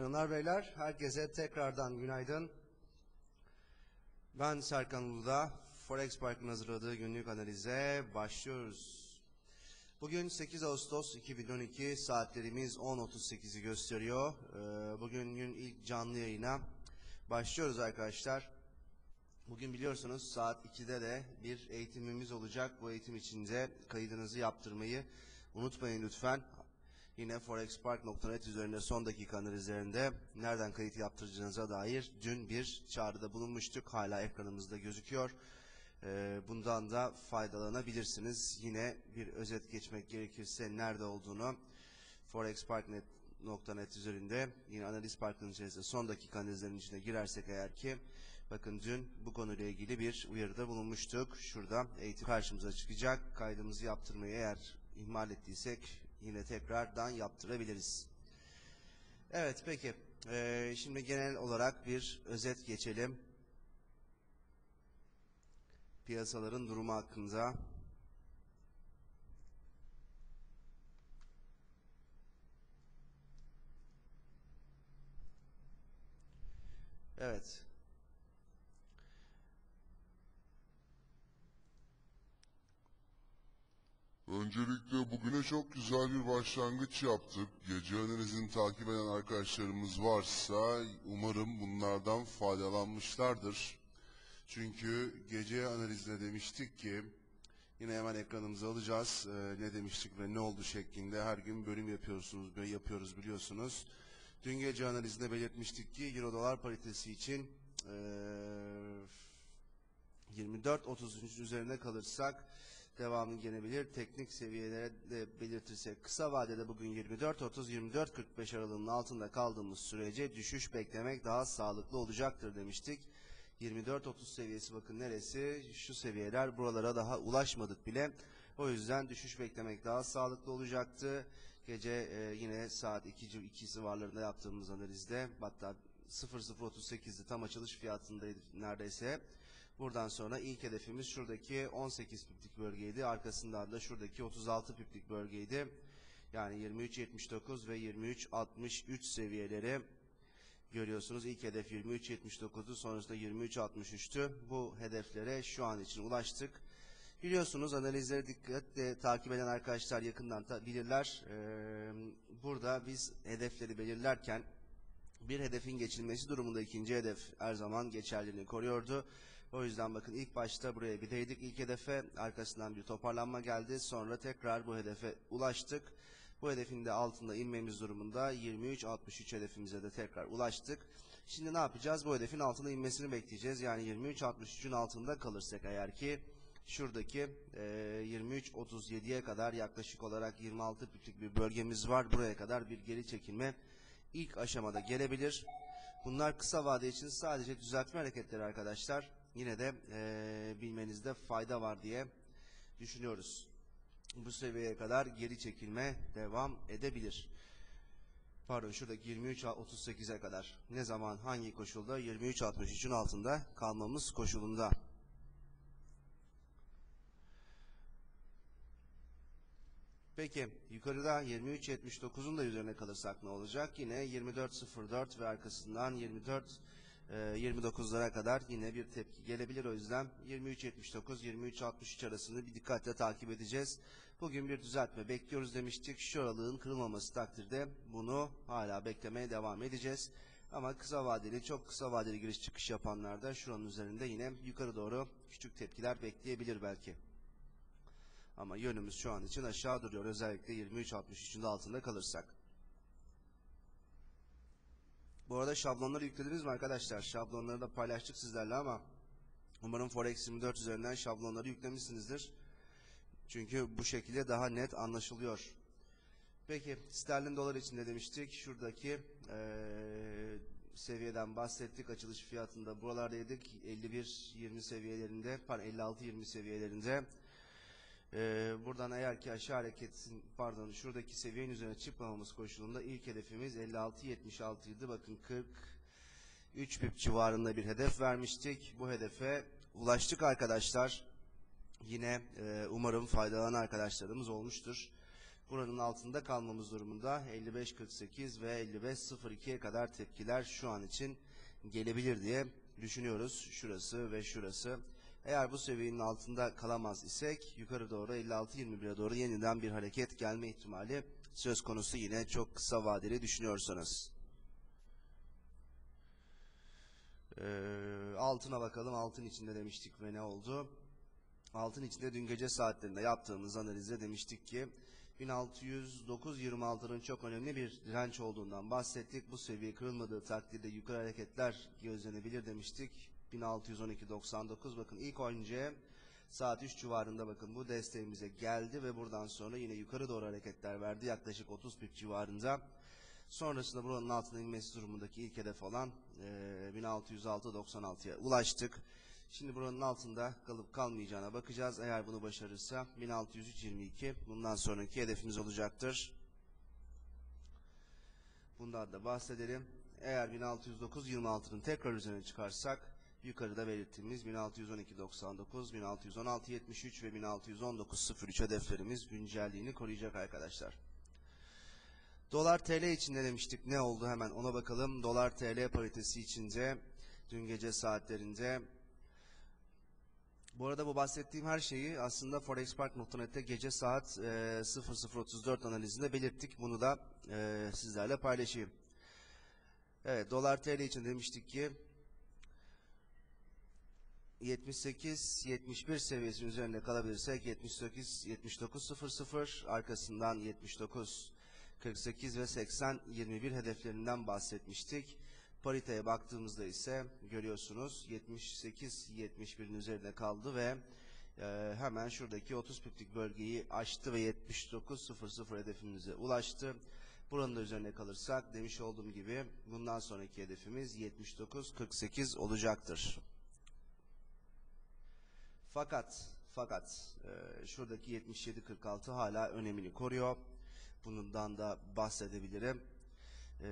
Hanımlar beyler herkese tekrardan günaydın. Ben Serkan Uludağ. Forex Park'ın hazırladığı günlük analize başlıyoruz. Bugün 8 Ağustos 2012 saatlerimiz 10.38'i gösteriyor. Ee, Bugünün ilk canlı yayına başlıyoruz arkadaşlar. Bugün biliyorsunuz saat 2'de de bir eğitimimiz olacak. Bu eğitim içinde kaydınızı yaptırmayı unutmayın lütfen. Yine forexpark.net üzerinde son dakika analizlerinde nereden kayıt yaptıracağınıza dair dün bir çağrıda bulunmuştuk. Hala ekranımızda gözüküyor. Ee, bundan da faydalanabilirsiniz. Yine bir özet geçmek gerekirse nerede olduğunu forexpark.net üzerinde yine analiz parkının içerisinde son dakika analizlerinin içine girersek eğer ki bakın dün bu konuyla ilgili bir uyarıda bulunmuştuk. Şurada eğitim karşımıza çıkacak. Kaydımızı yaptırmayı eğer ihmal ettiysek yine tekrardan yaptırabiliriz. Evet peki. Ee, şimdi genel olarak bir özet geçelim. Piyasaların durumu hakkında. Evet. Öncelikle bugüne çok güzel bir başlangıç yaptık. Gece analizini takip eden arkadaşlarımız varsa umarım bunlardan faydalanmışlardır. Çünkü gece analizinde demiştik ki Yine hemen ekranımıza alacağız. Ee, ne demiştik ve ne oldu şeklinde her gün bölüm yapıyorsunuz, böyle yapıyoruz biliyorsunuz. Dün gece analizinde belirtmiştik ki Euro dolar paritesi için ee, 24.33 üzerine kalırsak devamı gelebilir. Teknik seviyelere de belirtirsek kısa vadede bugün 24.30-24.45 aralığının altında kaldığımız sürece düşüş beklemek daha sağlıklı olacaktır demiştik. 24-30 seviyesi bakın neresi? Şu seviyeler buralara daha ulaşmadık bile. O yüzden düşüş beklemek daha sağlıklı olacaktı. Gece e, yine saat 2, 2 civarlarında yaptığımız analizde hatta 00.38'di tam açılış fiyatındaydı neredeyse. Buradan sonra ilk hedefimiz şuradaki 18 piplik bölgeydi. Arkasından da şuradaki 36 piplik bölgeydi. Yani 23.79 ve 23.63 seviyeleri görüyorsunuz. İlk hedef 23.79'du sonrasında 23.63'tü. Bu hedeflere şu an için ulaştık. Biliyorsunuz analizleri dikkatle takip eden arkadaşlar yakından ta- bilirler. Ee, burada biz hedefleri belirlerken bir hedefin geçilmesi durumunda ikinci hedef her zaman geçerliliğini koruyordu. O yüzden bakın ilk başta buraya bir değdik ilk hedefe arkasından bir toparlanma geldi. Sonra tekrar bu hedefe ulaştık. Bu hedefin de altında inmemiz durumunda 23.63 hedefimize de tekrar ulaştık. Şimdi ne yapacağız? Bu hedefin altına inmesini bekleyeceğiz. Yani 23.63'ün altında kalırsak eğer ki şuradaki e, 23.37'ye kadar yaklaşık olarak 26 piplik bir bölgemiz var. Buraya kadar bir geri çekilme ilk aşamada gelebilir. Bunlar kısa vade için sadece düzeltme hareketleri arkadaşlar. Yine de e, bilmenizde fayda var diye düşünüyoruz. Bu seviyeye kadar geri çekilme devam edebilir. Pardon şuradaki 23.38'e kadar. Ne zaman hangi koşulda? 23.63'ün altında kalmamız koşulunda. Peki yukarıda 23.79'un da üzerine kalırsak ne olacak? Yine 24.04 ve arkasından 24 e, 29'lara kadar yine bir tepki gelebilir. O yüzden 23.79-23.63 arasını bir dikkatle takip edeceğiz. Bugün bir düzeltme bekliyoruz demiştik. Şu aralığın kırılmaması takdirde bunu hala beklemeye devam edeceğiz. Ama kısa vadeli, çok kısa vadeli giriş çıkış yapanlar da şuranın üzerinde yine yukarı doğru küçük tepkiler bekleyebilir belki. Ama yönümüz şu an için aşağı duruyor. Özellikle 23.63'ün de altında kalırsak. Bu arada şablonları yüklediniz mi arkadaşlar? Şablonları da paylaştık sizlerle ama umarım Forex 24 üzerinden şablonları yüklemişsinizdir. Çünkü bu şekilde daha net anlaşılıyor. Peki sterlin dolar için ne demiştik? Şuradaki eee, seviyeden bahsettik. Açılış fiyatında buralardaydık. 51-20 seviyelerinde, pardon 56-20 seviyelerinde. Ee, buradan eğer ki aşağı hareketin pardon şuradaki seviyenin üzerine çıkmamamız koşulunda ilk hedefimiz 56-76 idi. Bakın 43 pip civarında bir hedef vermiştik. Bu hedefe ulaştık arkadaşlar. Yine e, umarım faydalanan arkadaşlarımız olmuştur. Buranın altında kalmamız durumunda 55.48 ve 55.02'ye kadar tepkiler şu an için gelebilir diye düşünüyoruz. Şurası ve şurası. Eğer bu seviyenin altında kalamaz isek yukarı doğru 56.21'e doğru yeniden bir hareket gelme ihtimali söz konusu yine çok kısa vadeli düşünüyorsanız. Ee, altına bakalım. Altın içinde demiştik ve ne oldu? Altın içinde dün gece saatlerinde yaptığımız analizde demiştik ki 1609.26'nın çok önemli bir direnç olduğundan bahsettik. Bu seviye kırılmadığı takdirde yukarı hareketler gözlenebilir demiştik. 1612.99 bakın ilk önce saat 3 civarında bakın bu desteğimize geldi ve buradan sonra yine yukarı doğru hareketler verdi yaklaşık 30 pip civarında. Sonrasında buranın altına inmesi durumundaki ilk hedef olan eee 1606.96'ya ulaştık. Şimdi buranın altında kalıp kalmayacağına bakacağız. Eğer bunu başarırsa 1603.22 bundan sonraki hedefimiz olacaktır. Bundan da bahsedelim. Eğer 1609.26'nın tekrar üzerine çıkarsak yukarıda belirttiğimiz 1612.99, 1616.73 ve 1619.03 hedeflerimiz güncelliğini koruyacak arkadaşlar. Dolar TL için ne demiştik? Ne oldu? Hemen ona bakalım. Dolar TL paritesi içinde dün gece saatlerinde bu arada bu bahsettiğim her şeyi aslında forexpark.net'te gece saat e, 00.34 analizinde belirttik. Bunu da e, sizlerle paylaşayım. Evet dolar TL için demiştik ki 78-71 seviyesinin üzerinde kalabilirsek 78-79.00 arkasından 79 48 ve 80 21 hedeflerinden bahsetmiştik. Pariteye baktığımızda ise görüyorsunuz 78 71'in üzerinde kaldı ve e, hemen şuradaki 30 piplik bölgeyi aştı ve 79.00 hedefimize ulaştı. Buranın da üzerine kalırsak demiş olduğum gibi bundan sonraki hedefimiz 79.48 olacaktır. Fakat fakat e, şuradaki 77.46 hala önemini koruyor. Bundan da bahsedebilirim. E,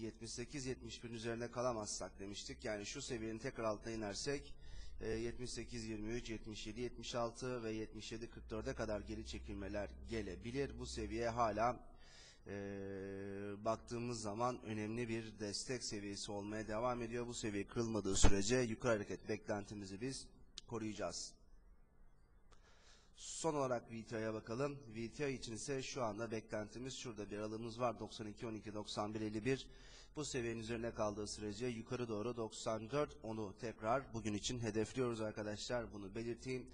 78-71'in üzerine kalamazsak demiştik. Yani şu seviyenin tekrar altına inersek e, 78-23, 77-76 ve 77-44'e kadar geri çekilmeler gelebilir. Bu seviye hala e, baktığımız zaman önemli bir destek seviyesi olmaya devam ediyor. Bu seviye kırılmadığı sürece yukarı hareket beklentimizi biz koruyacağız. Son olarak VTI'ye bakalım. VTI için ise şu anda beklentimiz şurada bir aralığımız var. 92, 12, 91, 51. Bu seviyenin üzerine kaldığı sürece yukarı doğru 94, onu tekrar bugün için hedefliyoruz arkadaşlar. Bunu belirteyim.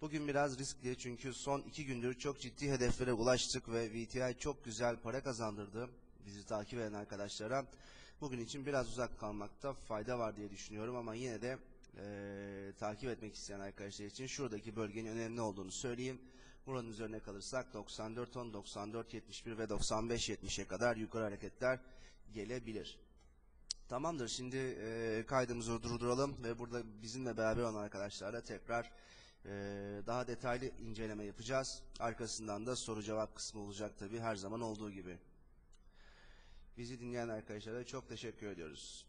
Bugün biraz riskli çünkü son iki gündür çok ciddi hedeflere ulaştık ve VTI çok güzel para kazandırdı bizi takip eden arkadaşlara. Bugün için biraz uzak kalmakta fayda var diye düşünüyorum ama yine de e, takip etmek isteyen arkadaşlar için şuradaki bölgenin önemli olduğunu söyleyeyim. Buranın üzerine kalırsak 94 10, 94 71 ve 95 70'e kadar yukarı hareketler gelebilir. Tamamdır. Şimdi e, kaydımızı durduralım ve burada bizimle beraber olan arkadaşlarla tekrar e, daha detaylı inceleme yapacağız. Arkasından da soru cevap kısmı olacak tabii her zaman olduğu gibi. Bizi dinleyen arkadaşlara çok teşekkür ediyoruz.